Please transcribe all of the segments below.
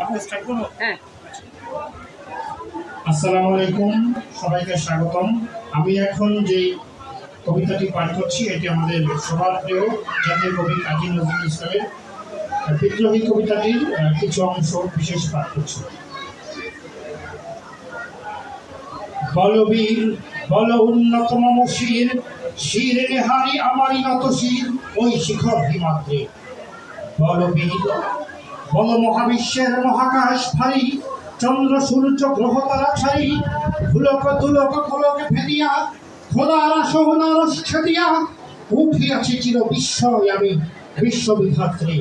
হ্যাঁ। আসসালামু আলাইকুম, সবাইকে স্বাগতম। আমি এখন যে কবিতাটি পাঠ করছি, এটি আমাদের সবার প্রিয় জাতীয় কবি কাজী নজরুল ইসলামের। বিদ্রোহী কবিতাটির কিছু অংশ বিশেষ পাঠ করছি। বলবীর, বল উন্নত মম শির নেহারি আমারই নত শির, ওই শিখর হিমাদ্রি বলবীর বল মহাবিশ্বের মহাকাশ ভারী চন্দ্র, সূর্য, গ্রহ তারা ছাড়ি ফুলক তুলক কলক ভেদিয়া, খোদার সোহনার ছেদিয়া উঠিয়াছে চির বিস্ময় আমি বিশ্ববিধাত্রী।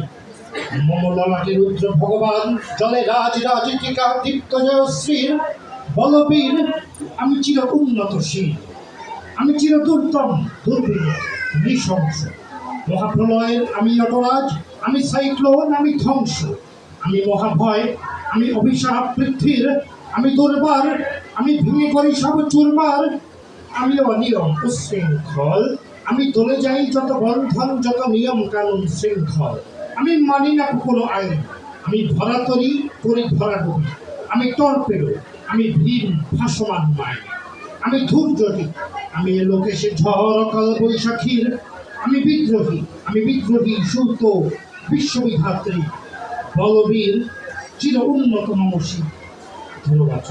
মমললাটে রুদ্র ভগবান, জলে রাজ রাজিকা দীপ্ত জয়শ্রীর, বলবীর, আমি চির উন্নতশীল আমি চির দুর্দম দুর্বীর নৃশংস। মহাপ্রলয়ের আমি নটরাজ আমি সাইক্লোন, আমি ধ্বংস। আমি মহাভয়, আমি অভিশাপ পৃথ্বীর, আমি দুর্বার, আমি ভেঙে করি সব চুরমার। আমি অনিয়ম উশৃঙ্খল, আমি তোলে যাই যত বন্ধন, যত নিয়ম কানুন শৃঙ্খল। আমি মানি না কোনো আইন। আমি ধরাতরি করি ধরাডুবি আমি টর্পেডো আমি ভীম ভাসমান মায় আমি ধূর্যটি আমি এ লোকেশে ঝড়, অকাল বৈশাখীর। আমি বিদ্রোহী আমি বিদ্রোহী সুত বিশ্ববিধাত্রী বলবীর চির উন্নত মানসী ধন্যবাদ।